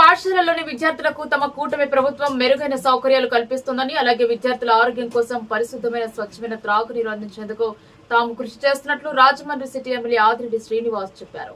పాఠశాలలోని విద్యార్థులకు తమ కూటమి ప్రభుత్వం మెరుగైన సౌకర్యాలు కల్పిస్తుందని అలాగే విద్యార్థుల ఆరోగ్యం కోసం పరిశుద్ధమైన స్వచ్ఛమైన త్రాగునీరు అందించేందుకు తాము కృషి చేస్తున్నట్లు రాజమండ్రి సిటీ ఎమ్మెల్యే ఆదిరెడ్డి శ్రీనివాస్ చెప్పారు.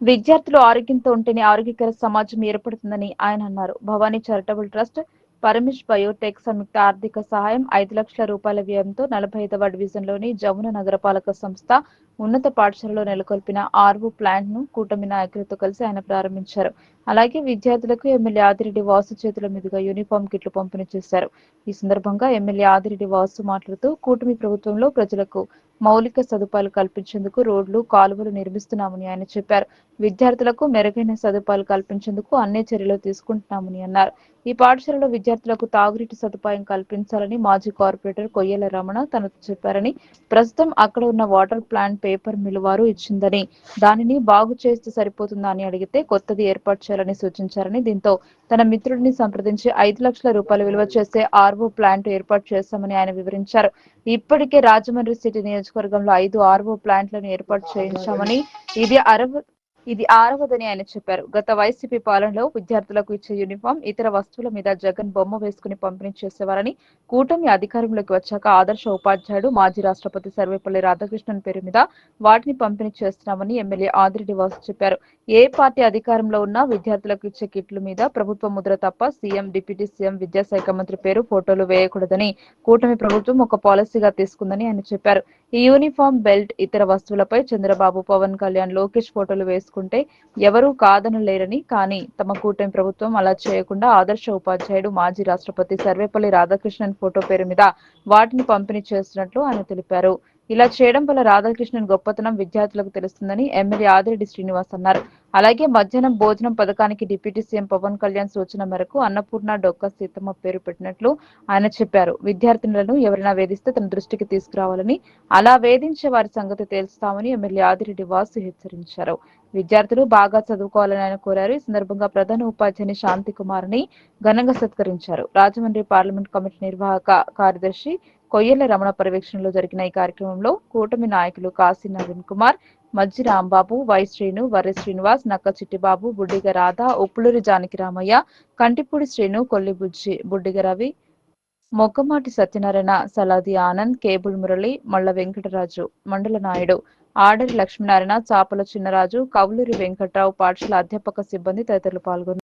విద్యార్థులు ఆరోగ్యంతో ఉంటేనే ఆరోగ్యకర సమాజం ఏర్పడుతుందని ఆయన అన్నారు. Bhavani charitable trust Paramesh biotech సంయుక్త ఆర్థిక సహాయం ఐదు లక్షల రూపాయల వ్యయంతో నలభై ఐదవ డివిజన్లోని జమున నగరపాలక సంస్థ ఉన్నత పాఠశాలలో నెలకొల్పిన ఆర్వో ప్లాంట్ను కూటమి నాయకులతో కలిసి ఆయన ప్రారంభించారు. అలాగే విద్యార్థులకు ఎమ్మెల్యే ఆదిరెడ్డి వాసు చేతుల మీదుగా యూనిఫామ్ కిట్లు పంపిణీ చేశారు. ఈ సందర్భంగా ఎమ్మెల్యే ఆదిరెడ్డి వాసు మాట్లాడుతూ కూటమి ప్రభుత్వంలో ప్రజలకు మౌలిక సదుపాయాలు కల్పించేందుకు రోడ్లు కాలువలు నిర్మిస్తున్నామని ఆయన చెప్పారు. విద్యార్థులకు మెరుగైన సదుపాయాలు కల్పించేందుకు అన్ని చర్యలు తీసుకుంటున్నామని అన్నారు. ఈ పాఠశాలలో విద్యార్థులకు తాగునీటి సదుపాయం కల్పించాలని మాజీ కార్పొరేటర్ కొయ్యల రమణ తనతో చెప్పారని ప్రస్తుతం అక్కడ ఉన్న వాటర్ ప్లాంట్ పేపర్ మిల్ వారు ఇచ్చిందని దానిని బాగు చేస్తే సరిపోతుందా అని అడిగితే కొత్తది ఏర్పాటు చేయాలని సూచించారని దీంతో తన మిత్రుడిని సంప్రదించి ఐదు లక్షల రూపాయలు విలువ చేసే ఆర్వో ప్లాంట్ ఏర్పాటు చేస్తామని ఆయన వివరించారు. ఇప్పటికే రాజమండ్రి సిటీ నియోజకవర్గంలో ఐదు ఆర్వో ప్లాంట్లను ఏర్పాటు చేయించామని ఇది అరవ ఇది ఆరవదని ఆయన చెప్పారు. గత వైసీపీ పాలనలో విద్యార్థులకు ఇచ్చే యూనిఫామ్ ఇతర వస్తువుల మీద జగన్ బొమ్మ వేసుకుని పంపిణీ చేసేవారని కూటమి అధికారంలోకి వచ్చాక ఆదర్శ ఉపాధ్యాయుడు మాజీ రాష్ట్రపతి సర్వేపల్లి రాధాకృష్ణన్ పేరు మీద వాటిని పంపిణీ చేస్తున్నామని ఎమ్మెల్యే ఆదిరెడ్డి వాసు చెప్పారు. ఏ పార్టీ అధికారంలో ఉన్నా విద్యార్థులకు ఇచ్చే కిట్ల మీద ప్రభుత్వ ముద్ర తప్ప సీఎం డిప్యూటీ సీఎం విద్యాశాఖ మంత్రి పేరు ఫోటోలు వేయకూడదని కూటమి ప్రభుత్వం ఒక పాలసీగా తీసుకుందని ఆయన చెప్పారు. ఈ యూనిఫామ్ బెల్ట్ ఇతర వస్తువులపై చంద్రబాబు పవన్ కళ్యాణ్ లోకేష్ ఫోటోలు వేసుకుంటే ఎవరూ కాదనలేరని కానీ తమ కూటమి ప్రభుత్వం అలా చేయకుండా ఆదర్శ ఉపాధ్యాయుడు మాజీ రాష్ట్రపతి సర్వేపల్లి రాధాకృష్ణన్ ఫోటో పేరు మీద వాటిని పంపిణీ చేస్తున్నట్లు ఆయన తెలిపారు. ఇలా చేయడం వల్ల రాధాకృష్ణన్ గొప్పతనం విద్యార్థులకు తెలుస్తుందని ఎమ్మెల్యే ఆదిరెడ్డి శ్రీనివాస్ అన్నారు. అలాగే మధ్యాహ్నం భోజనం పథకానికి డిప్యూటీ సీఎం పవన్ కళ్యాణ్ సూచన మేరకు అన్నపూర్ణ డొక్క సీతమ్మ పేరు పెట్టినట్లు ఆయన చెప్పారు. విద్యార్థినులను ఎవరైనా వేధిస్తే తన దృష్టికి తీసుకురావాలని అలా వేధించే వారి సంగతి తేల్స్తామని ఎమ్మెల్యే ఆదిరెడ్డి వాసు హెచ్చరించారు. విద్యార్థులు బాగా చదువుకోవాలని ఆయన కోరారు. ఈ సందర్భంగా ప్రధాన ఉపాధ్యాయుని శాంతి కుమార్ని ఘనంగా సత్కరించారు. రాజమండ్రి పార్లమెంట్ కమిటీ నిర్వాహక కార్యదర్శి కొయ్యల రమణ పర్యవేక్షణలో జరిగిన ఈ కార్యక్రమంలో కూటమి నాయకులు కాశీ నవీన్ కుమార్ మజ్జి రాంబాబు వై శ్రీను వరి శ్రీనివాస్ నక్క చిట్టిబాబు బుడ్డిగ రాధ ఉప్పులూరి జానకి రామయ్య కంటిపూడి శ్రీను కొల్లి బుజ్జి బుడ్డిగ రవి మొగ్గమాటి సత్యనారాయణ సలాది ఆనంద్ కేబుల్ మురళి మల్ల వెంకటరాజు మండల నాయుడు ఆడరి లక్ష్మీనారాయణ చాపల చిన్నరాజు కవులూరి వెంకట్రావు పాఠశాల అధ్యాపక సిబ్బంది తదితరులు పాల్గొన్నారు.